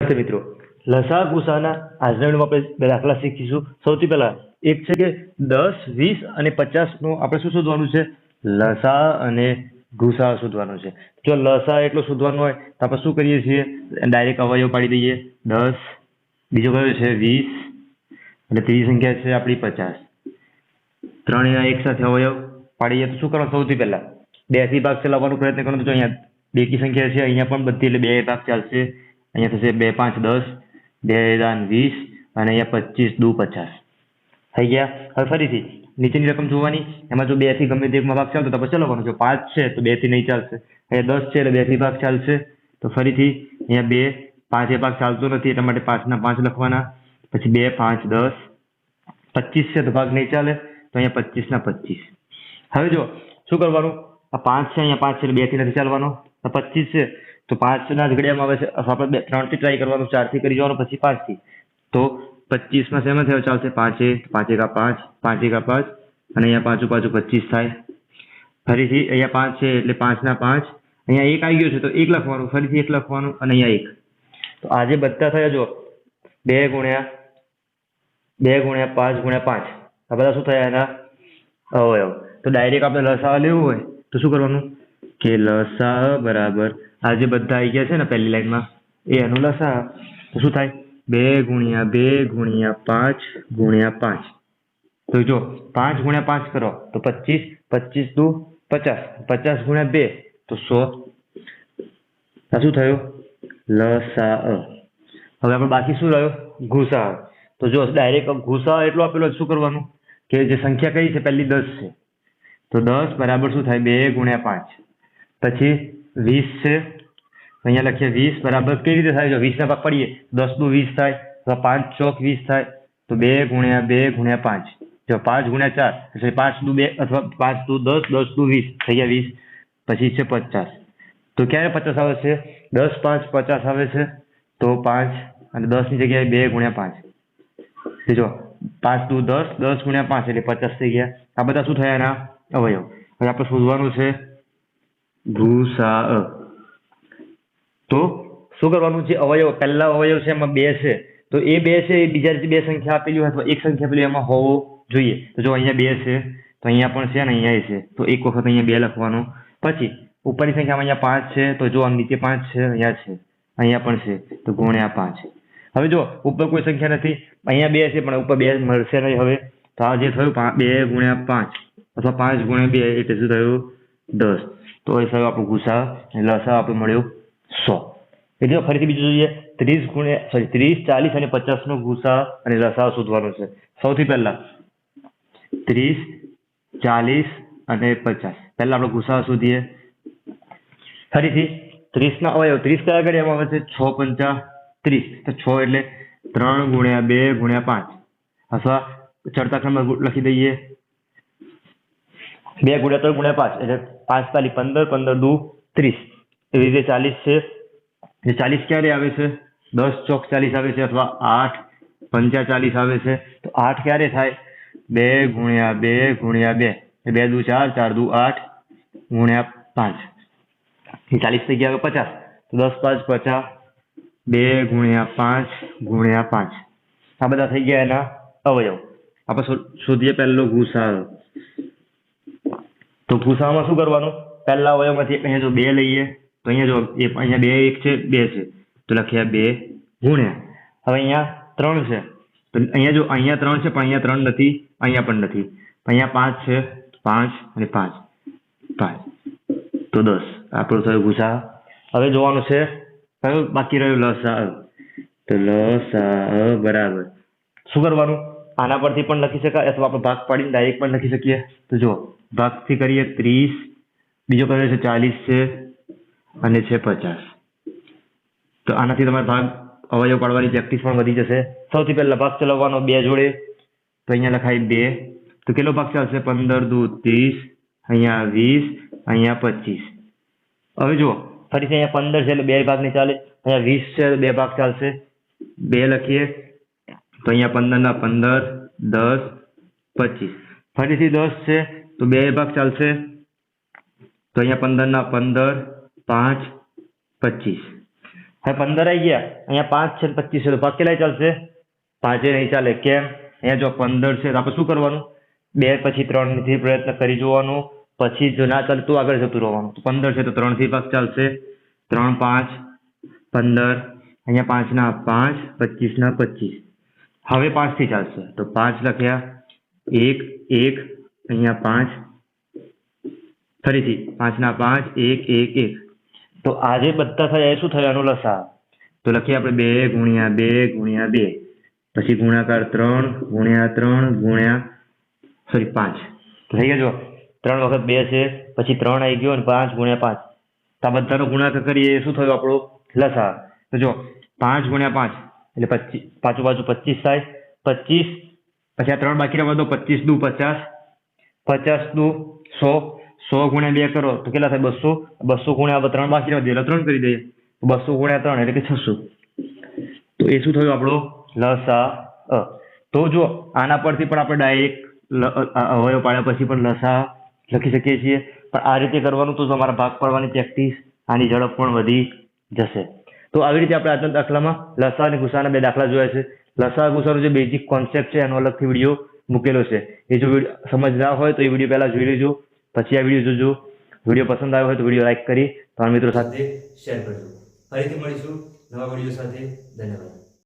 મિત્રો. લસા ગુસાના આજના આપણે બે દાખલા શીખીશું. સૌથી પહેલા એક છે કે દસ, વીસ અને પચાસનું આપણે શું શોધવાનું છે? લસા અને ગુસા શોધવાનો છે. જો લસા એટલો શોધવાનો હોય, તો આપણે શું કરીએ છીએ? ડાયરેક્ટ અવયવ પાડી દઈએ. દસ, બીજો કયો છે? વીસ. અને ત્રીજી સંખ્યા છે આપણી પચાસ. ત્રણેયના એક સાથે અવયવ પાડીએ તો શું કરવાનું? સૌથી પહેલા બેથી ભાગ ચલાવવાનો પ્રયત્ન કરવાનો. તો અહીંયા બેકી સંખ્યા છે, અહીંયા પણ બધી એટલે બે ભાગ ચાલશે. અહીંયા થશે બે પાંચ દસ, બે દાન વીસ અને અહીંયા પચીસ, દુ પચાસ. થઈ ગયા? હવે ફરીથી નીચેની રકમ જોવાની. એમાં જો બેથી ગમે તે એકમાં ભાગ ચાલતો તો આપણે ચલાવવાનો. જો પાંચ છે તો બેથી નહીં ચાલશે. અહીંયા દસ છે એટલે બેથી ભાગ ચાલશે. તો ફરીથી અહીંયા બે પાંચ એ ભાગ ચાલતો નથી એટલા માટે પાંચના પાંચ લખવાના. પછી બે પાંચ દસ. પચીસ છે તો ભાગ નહીં ચાલે તો અહીંયા પચીસ ના પચીસ. હવે જો શું કરવાનું? આ પાંચ છે, અહીંયા પાંચ છે એટલે બેથી નથી ચાલવાનો. પચીસ છે તો પાંચ ના જ ઘડિયામાં આવે આપણે બે ત્રણથી ટ્રાય કરવાનું ચારથી કરી જવાનું, પછી પાંચથી તો પચીસમાં શેમાં થયો? ચાલશે પાંચે પાંચેકા પાંચ, પાંચે કા પાંચ, અને અહીંયા પાછું પાછું પચીસ થાય. ફરીથી અહીંયા પાંચ છે એટલે પાંચ ના પાંચ. અહીંયા એક આવી ગયો છે તો એક લખવાનું, ફરીથી એક લખવાનું, અને અહીંયા એક. તો આજે બધા થયા જો બે ગુણ્યા બે ગુણ્યા પાંચ ગુણ્યા પાંચ. આ બધા શું થયા એના? અવયવ તો ડાયરેક્ટ આપણે લસાવા લેવું હોય તો શું કરવાનું? કે લસા બરાબર. આ જે બધા આવી ગયા છે ને પહેલી લાઈનમાં? એ એનું લસા શું થાય? બે ગુણ્યા બે ગુણ્યા પાંચ ગુણ્યા પાંચ. તો જો, પાંચ ગુણ્યા પાંચ કરો, તો પચીસ પચીસ દુ પચાસ. પચાસ ગુણ્યા બે, તો સો. આ શું થયું? લસા હવે આપણે બાકી શું રહ્યો? ગુસા તો જો, ડાયરેક્ટ ગુસા એટલો આપેલો શું કરવાનું? કે જે સંખ્યા કઈ છે? પહેલી દસ છે. તો દસ બરાબર શું થાય? બે ગુણ્યા પાંચ. પછી વીસ છે. અહીંયા લખીએ વીસ બરાબર કેવી રીતે થાય? જો વીસના ભાગ પડીએ દસ દુ વીસ થાય અથવા પાંચ ચોક વીસ થાય, તો બે ગુણ્યા બે ગુણ્યા પાંચ. જો પાંચ ગુણ્યા ચાર, એટલે પાંચ દુ બે અથવા પાંચ દુ દસ દસ દુ વીસ, થઈ ગયા વીસ, પછી છે પચાસ. તો ક્યારે પચાસ આવે છે? દસ પાંચ પચાસ આવે છે, તો પાંચ, અને દસની જગ્યાએ બે ગુણ્યા પાંચ. તો જો પાંચ દુ દસ દસ ગુણ્યા પાંચ, એટલે પચાસ થઈ ગયા. આ બધા શું થયા એના? અવયવ. હવે આપણે શોધવાનું છે ભૂસા તો? શું કરવાનું? છે અવયવ, પહેલા અવયવ છે, એમાં બે છે. તો એ બે છે, એ બીજા બે સંખ્યા આપેલી હોય અથવા એક સંખ્યા આપેલી એમાં હોવો જોઈએ. તો જો અહીંયા બે છે, તો અહીંયા પણ છે ને અહીંયા છે. તો એક વખત અહીંયા બે લખવાનું. પછી, ઉપરની સંખ્યામાં અહીંયા પાંચ છે, તો જો આ નીચે પાંચ છે, અહીંયા છે. અહીંયા પણ છે, તો ગુણ્યા પાંચ હવે જો, ઉપર કોઈ સંખ્યા નથી, અહીંયા બે છે, પણ ઉપર બે મળશે નહીં હવે. તો આ જે થયું બે ગુણ્યા પાંચ. અથવા પાંચ ગુણ્યા બે, એટલે શું થયું? દસ. તો એ થયું આપણો ગુસા લસા આપણે મળ્યો સો. એટલે ફરીથી બીજું જોઈએ. ત્રીસ ગુણ્યા સોરી ત્રીસ, ચાલીસ અને પચાસ નો ગુસા અને લસા શોધવાનો છે. સૌથી પહેલા ત્રીસ, ચાલીસ અને પચાસ. પહેલા આપણે ગુસા શોધીએ. ફરીથી ત્રીસ ના અવયવ, ત્રીસ કયા ઘડિયામાં આવે છે? છ પંચા ત્રીસ. તો છ એટલે ત્રણ ગુણ્યા બે ગુણ્યા પાંચ. અથવા ચડતા ક્રમમાં લખી દઈએ. બે ગુણ્યા ત્રણ ગુણ્યા પાંચ. એટલે પાંચ તાલી પંદર પંદર દુ ત્રીસ. એવી રીતે ચાલીસ છે. એ ચાલીસ ક્યારે આવે છે? દસ, ચોક ચાલીસ આવે છે અથવા આઠ, પંચા ચાલીસ આવે છે? તો આઠ ક્યારે થાય? બે ગુણ્યા બે ગુણ્યા બે. બે દુ ચાર ચાર દુ આઠ, ગુણ્યા પાંચ. એ ચાલીસ થઈ ગયા પચાસ. તો દસ, પાંચ, પચાસ, બે ગુણ્યા પાંચ ગુણ્યા પાંચ. આ બધા થઈ ગયા એના અવયવ. આપણે શોધીએ પહેલો ગુસાઅ તો ગુસામાં શું કરવાનું? પહેલા અવયવમાંથી એક અહીંયા જો બે લઈએ, તો અહીંયા જો એ અહીંયા બે એક છે, બે છે. તો લખ્યા બે ગુણ્યા. હવે અહીંયા ત્રણ છે. તો અહીંયા જો અહીંયા ત્રણ છે, પણ અહીંયા ત્રણ નથી, અહીંયા પણ નથી. અહીંયા પાંચ છે, પાંચ અને પાંચ. પાંચ. તો દસ. આપણું થયું ગુસા હવે જોવાનું છે, કયું બાકી રહ્યું? લસા તો લસા બરાબર. શું કરવાનું? આના પરથી પણ લખી શકાય, અથવા આપણે ભાગ પાડીને ડાયરેક્ટ પણ લખી શકીએ. તો જો ભાગથી કરીએ ત્રીસ, બીજો કર્યો છે ચાલીસ છે અને છે પચાસ. તો આનાથી તમારે ભાગ અવયવ પાડવાની પ્રેક્ટિસ પણ વધી જશે. સૌથી પહેલા ભાગ ચલાવવાનો બે જોડે. તો અહીંયા લખાય બે. તો કેટલો ભાગ ચાલશે? પંદર, દુ, ત્રીસ, અહીંયા વીસ, અહીંયા પચીસ. હવે જુઓ, ફરીથી અહીંયા પંદર છે એટલે બે ભાગ નહીં ચાલે. અહીંયા વીસ છે બે ભાગ ચાલશે. બે લખીએ. તો અહીંયા પંદર ના પંદર, દસ, પચીસ. ફરીથી દસ છે. તો બે ભાગ ચાલશે તો અહીંયા પંદર ના પંદર પાંચ પચીસ હવે પંદર આવી ગયા અહીંયા પાંચ છે ને પચીસ છે તો ભાગ કેટલાય ચાલશે પાંચે નહીં ચાલે કેમ અહીંયા જો પંદર છે તો આપણે શું કરવાનું બે પછી ત્રણથી પ્રયત્ન કરી જોવાનું પછી જો ના ચાલે તો આગળ જતું રહેવાનું તો પંદર છે તો ત્રણથી ભાગ ચાલશે ત્રણ પાંચ પંદર અહીંયા પાંચના પાંચ પચીસના પચીસ હવે પાંચથી ચાલશે તો પાંચ લખ્યા એક એક અહીંયા પાંચ. ફરીથી પાંચના પાંચ, એક એક એક. તો આજે બધા થયા એ શું થયા? લસા તો લખીએ આપણે બે ગુણ્યા બે ગુણ્યા બે. પછી ગુણાકાર ત્રણ, ગુણ્યા ત્રણ, ગુણ્યા સોરી પાંચ. થઈ ગયા જો ત્રણ વખત બે છે, પછી ત્રણ આવી ગયો અને પાંચ ગુણ્યા પાંચ. તો આ બધાનો ગુણાકાર કરીએ શું થયું આપણો? લસા તો જો પાંચ ગુણ્યા પાંચ, એટલે પચીસ પાછું બાજુ પચીસ થાય. પચીસ, પછી આ ત્રણ બાકી રહેવા દો, પચીસ દુ પચાસ. પચાસ દુ સો સો ગુણ્યા બે કરો તો કેટલા થાય? બસો. બસો ગુણ્યા ત્રણ બાકી રહેવા દે એટલે ત્રણ કરી દઈએ. બસો ગુણ્યા ત્રણ એટલે કે છસો. તો એ શું થયું આપણો? લસા અ. તો જો આના પરથી પણ આપણે ડાયરેક્ટ અવયવ પાડ્યા પછી પણ લસા લખી શકીએ છીએ. પણ આ રીતે કરવાનું તો તમારા ભાગ પાડવાની પ્રેક્ટિસ આની ઝડપ પણ વધી જશે. તો આવી રીતે આપણે આજના દાખલામાં લસા અને ગુસાના બે દાખલા જોયા છે. લસા ગુસાનો જે બેઝિક કોન્સેપ્ટ છે એનો અલગથી વીડિયો મૂકેલો છે. એ જો સમજ ના હોય તો એ વીડિયો પહેલા જોઈ લેજો. પછી આ વીડિયો જોજો. વીડિયો પસંદ આવ્યો હોય તો વીડિયો લાઇક કરી. તમારા મિત્રો સાથે શેર કરજો. ફરીથી મળીશું નવા વીડિયો સાથે. ધન્યવાદ.